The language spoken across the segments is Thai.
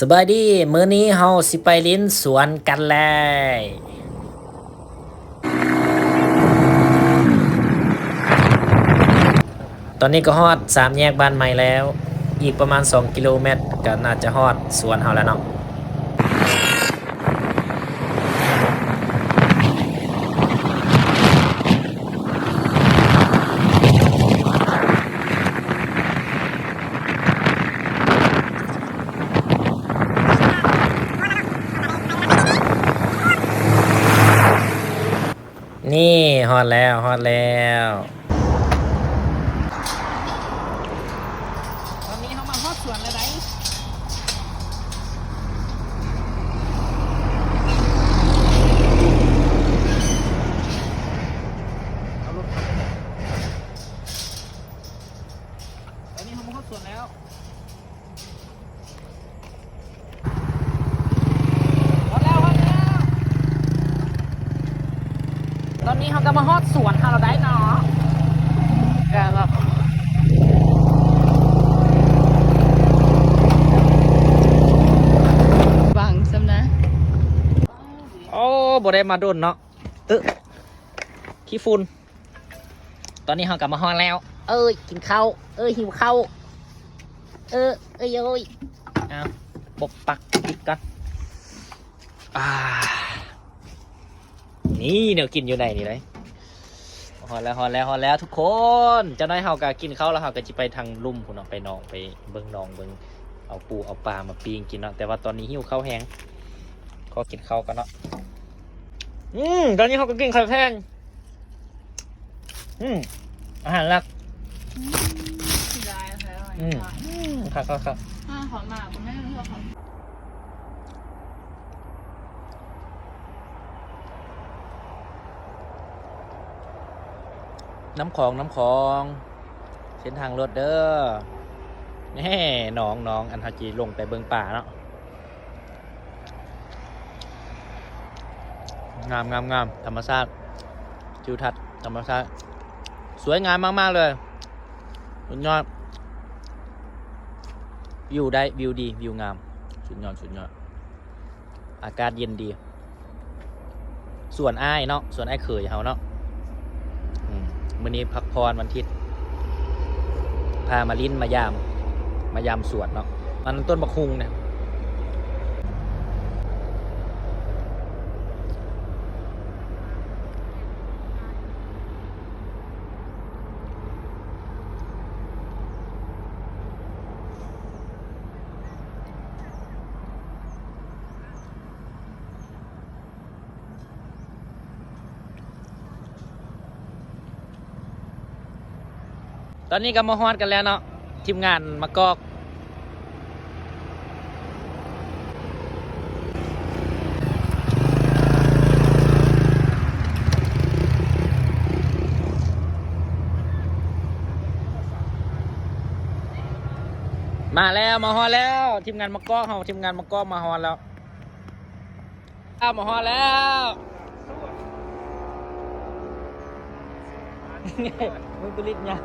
สบายดีมื้อนี้เฮาสิไปลิ้นสวนกันเลยตอนนี้ก็ฮอดสามแยกบ้านใหม่แล้ว อีกประมาณ 2 กิโลเมตรก็น่าจะฮอดสวนเฮาแล้วเนาะ นี่ฮอดแล้วฮอดแล้วตอนนี้เขามาฮอดสวนอะไรตอนนี้เขามาฮอดสวนแล้วฮอดแล้วฮอดแล้ว ตอนนี้ เขาก็มาฮอดสวนฮาเราได้เนาะก็แบบบังสำนะ โอ้บ่ได้มาโดนเนาะตึขี้ฝุ่นตอนนี้เฮากลับมาฮอดแล้ว เอ้ย กินข้าวเอ้ย หิวข้าวเออ เอ้ยเอ้ยเอาปกปักปิดกันอ่า นี่เดี๋ยวกินอยู่ไหนนี่เลยฮอดแล้วฮอดแล้วฮอดแล้วทุกคนเจะได้เฮากะกินข้าวแล้วเฮาก็จะไปทางลุ่มพุ่นเนาะไปหนองไปเบิ่งหนองเบิ่งเอาปูเอาปลามาปิ้งกินเนาะแต่ว่าตอนนี้หิวข้าวแห้งก็กินข้าวกันเนาะอืมตอนนี้เขาก็กินข้าวแห้งอืมอาหารหลักสีลายอะไรอะไรอืมครับครับครับห้าขอมาคุณแม่เลือกขอ น้ำของน้ำของ เส้นทางรถเด้อแน่น้องน้องอันฮาจีลงไปเบิงป่าเนาะงามงามงามธรรมชาติจิวทัศน์ธรรมชาติสวยงามมาก ๆ เลยสุดยอดวิวได้วิวดีวิวงามสุดยอดสุดยอดอากาศเย็นดี ส่วนไอ้เนาะส่วนไอ้เขยเขาเนาะ มื้อนี้พักพรวันทิศพามาลิ้นมายามมายามสวนเนาะมันต้นบักฮุงเนี่ย อนนี้ก็มาฮอดกันแล้วเนาะทีมงานมากอกมาแล้วมาฮอดแล้วทีมงานมากอกเฮาทีมงานมากอกมาฮอดแล้วอ้ามาฮอดแล้ว มึงตุลิดยัง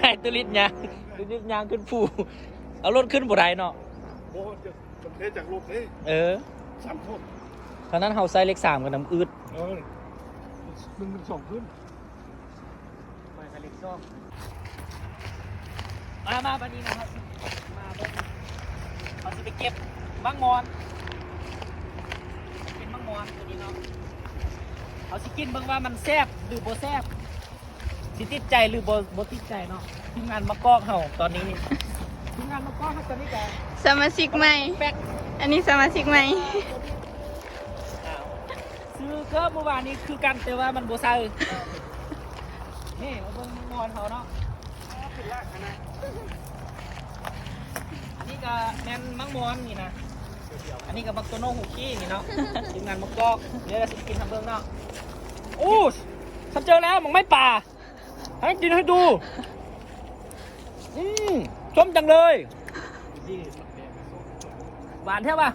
ไอ้ตุลิดยังตุลิดยังขึ้นผูเอารถขึ้นบ่ได้เนาะโอ้จะจะเทจากลูกนี่เออสามคนเพราะนั้นเฮาใส่เลขสามกับน้ำอืดเออหนึ่งเป็นสองขึ้นไปกับเลขสองมามาบัดนี้นะครับมาเบิ่งเขาสิไปเก็บมังมอนเป็นมังมอนตัวนี้เนาะ เขาสิกินเบิ่งว่ามันแซ่บหรือบ่แซ่บสิติดใจหรือบ่บ่ติดใจเนาะทีมงานมากอกเฮาตอนนี้นี่ทีมงานมากอกเฮาตอนนี้ก็สมาชิกใหม่ แป๊กอันนี้สมาชิกใหม่อ้าวซื้อก็เมื่อวานนี้คือกันแต่ว่ามันโบซ่านี่มาเบิ่งมังมอนเขาเนาะอันนี้ก็แมนมังมอนนี่นะ อันนี้ก็บักโตโน่หูขี้นี่เนาะทีมงานมังกอกเดี๋ยวเราจะกินทำเบิ่งเนาะโอ้ฉันเจอแล้วมังไม่ป่า ให้กินให้ดู อืมส้มจังเลยหวานใช่ป่ะ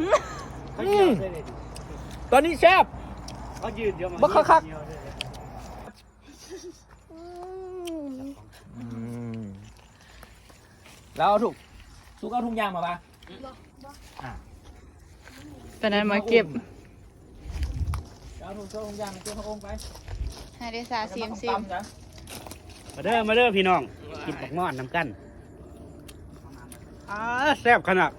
อืมตอนนี้แซ่บเขายืนเดียวมาบักคักแล้วถูกสุกเอาถุงยางมาปะอะ ตอนนั้นมาเก็บเอาถุงเจ้าถุงยางเจ้าพระองค์ไปให้ได้สาซิมซิมตำจ้ะมาเด้อมาเด้อพี่น้องกินบักงอนน้ำกันอ่าแซ่บขนาด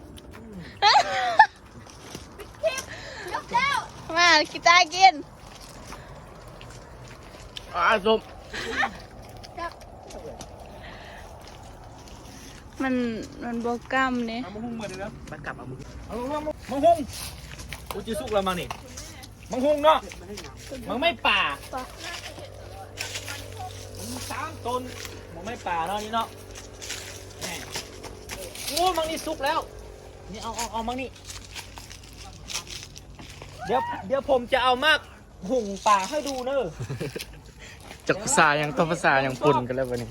มากีตาร์กินอ่าส้มมันมันโบกล้ามเนี่ยเอามาหุ้งมาเลยนะมันกลับเอามือเอาลงมามังหุง กูจะสุกแล้วมั้งนี่มังหุงเนาะมังไม่ป่ามังสามต้นมังไม่ป่าเนาะนี่เนาะแหม่โอ้มังนี่สุกแล้ว นี่เอาเอาเอามังนี่เดี๋ยวเดี๋ยวผมจะเอามากหุงป่าให้ดูเนอะจากภาษาอย่างตัวภาษาอย่างปุ่นกันแล้ววันนี้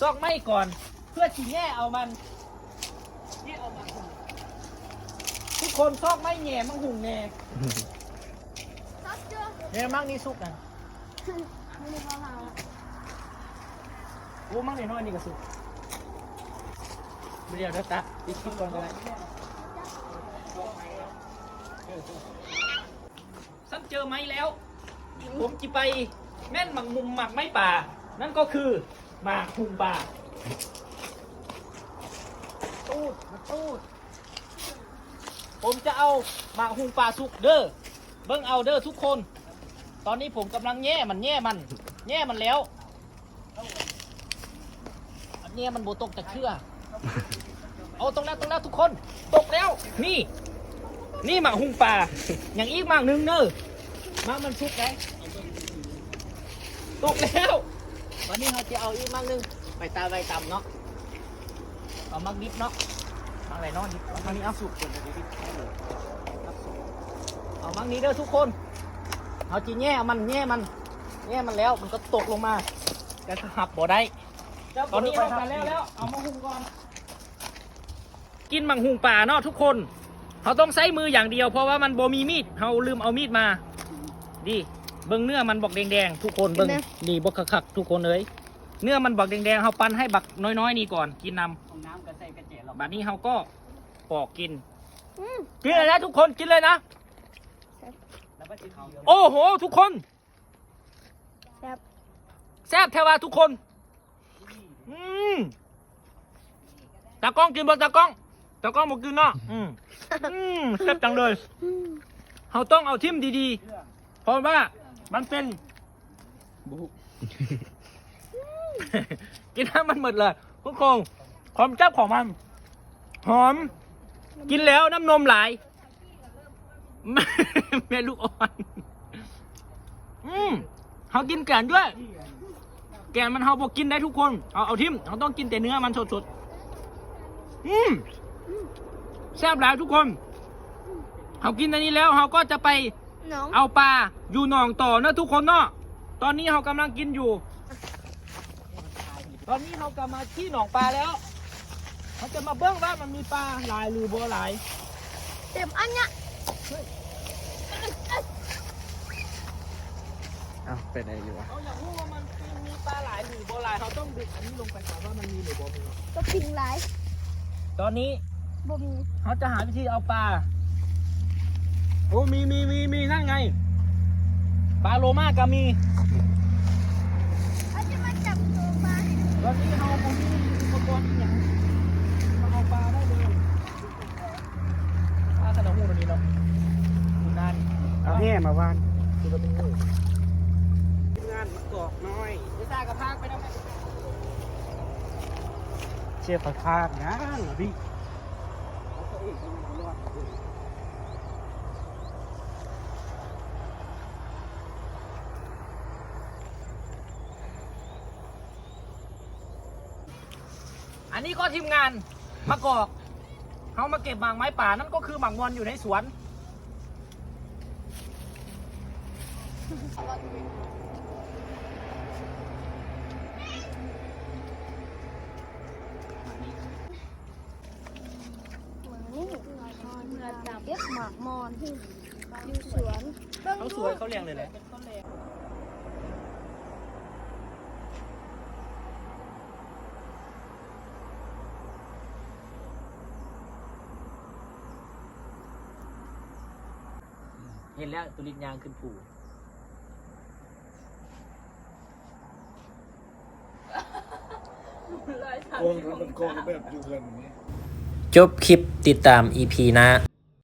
ซอกไม่ก่อน เพื่อที่แง่เอามันแง่เอามันหุงทุก คนซอกไม่แง่มังหุงแน่เนี่ยมังนี่สุกนะโอ้มังนี่น้อยนี่ก็สุกเดี๋ยวเดี๋ยวตาอีกคิดก่อนก็ได้ฉันเจอไหมแล้ว ผมจะไปแม่นหมักมุมหมักไม้ป่า นั่นก็คือหมากหุงป่าตูดมาตูด ผมจะเอาหมากหุงป่าสุกเด้อเบิ้งเอาเด้อทุกคน ตอนนี้ผมกำลังแย่มันแย่มันแย่มันแล้วอันเนี้ยมันโบตกจากเชือเอาตรงแล้วตรงแล้วทุกคน ตกแล้ว นี่ นี่หมากหุงป่าอย่างอีกหมากหนึ่งเนอะหมากมันสุกไงตกแล้ว วันนี้เราจะเอาอีกมากนึงไปตาไปตำเนาะเอามักดิบเนาะ อะไรเนาะดิบเอามักนี้เอาสุกก่อนจะดิบเอามักนี้เด้อทุกคน เอาจีแง่มันแง่มันแง่มันแล้วมันก็ตกลงมาแต่หับบ่ได้ ตอนนี้เอากันแล้วแล้วเอามาหุงก่อน กินมังหุงป่าเนาะทุกคนเขาต้องใช้มืออย่างเดียว เพราะว่ามันบ่มีมีดเขาลืมเอามีดมา ดีเบิ้งเนื้อมันบอกแดงๆทุกคนเบิ้งนี่บอกคักๆทุกคนเลยเนื้อมันบักแดงๆเขาปั้นให้บักน้อยๆนี่ก่อนกินนำน้ำกร บบัดนี้เขาก็ปอกกินกินเลยนะทุกคนกินเลยนะ โอ้โห ทุกคน แซ่บแซ่บแทว่าทุกคน อืมตากล้องกินบ่ตากล้อง ตากล้องบอกกินเนาะอืมอืมแซ่บจังเลยเขาต้องเอาทิมดีๆ เพราะว่ามันเป็นกินให้มันหมดเลยทุกคนความจับของมัน หอม กินแล้วน้ำนมไหลายแม่ลูกอ่อน อืมเขากินแกนด้วย แกนมันเขาบอกกินได้ทุกคน เอาเอาทิมเขาต้องกินแต่เนื้อมันสดๆ อืมแซ่บหลายทุกคนเขากินอันนี้แล้วเขาก็จะไปน้องเอาปลาอยู่หนองต่อเนอะทุกคนเนาะ ตอนนี้เรากำลังกินอยู่ ตอนนี้เรากำลังที่หนองปลาแล้ว เขาจะมาเบิ้งว่ามันมีปลาหลายหรือบ่หลาย เต็มอันเนี้ยอ้าวเป็นอะไรอยู่วะเขาอยากรู้ว่ามันมีปลาหลายหรือบ่หลายเขาต้องดึกอันนี้ลงไปก่อนว่ามันมีหรือบ่มีก็กินหลายตอนนี้บ่มีเขาจะหาวิธีเอาปลาโอ้มีมีมีมีนั่นไงปลาโลมาก็มีเขาจะมาจับตัวปลาตอนนี้เราผมมีอุปกรณ์อหย่างมาเอาปลาได้เลยปลาขนาดหูตัวนี้เนาะคุณนาน เอาแห่มาวานคือตัวเป็นงูงานมะกอกน้อยเดี๋ยวตากระพากไปนะแม่เชี่ยประคาดนะพี่อันนี้ก็ทีมงานมะกอกเขามาเก็บหมากไม้ป่านั่นก็คือหมากมอนอยู่ในสวน เรียกหมากมอนที่อยู่สวนเขาสวยเขาเรียงเลยแหละเห็นแล้วตุลินยางขึ้นผู จบคลิปติดตาม EP หนะ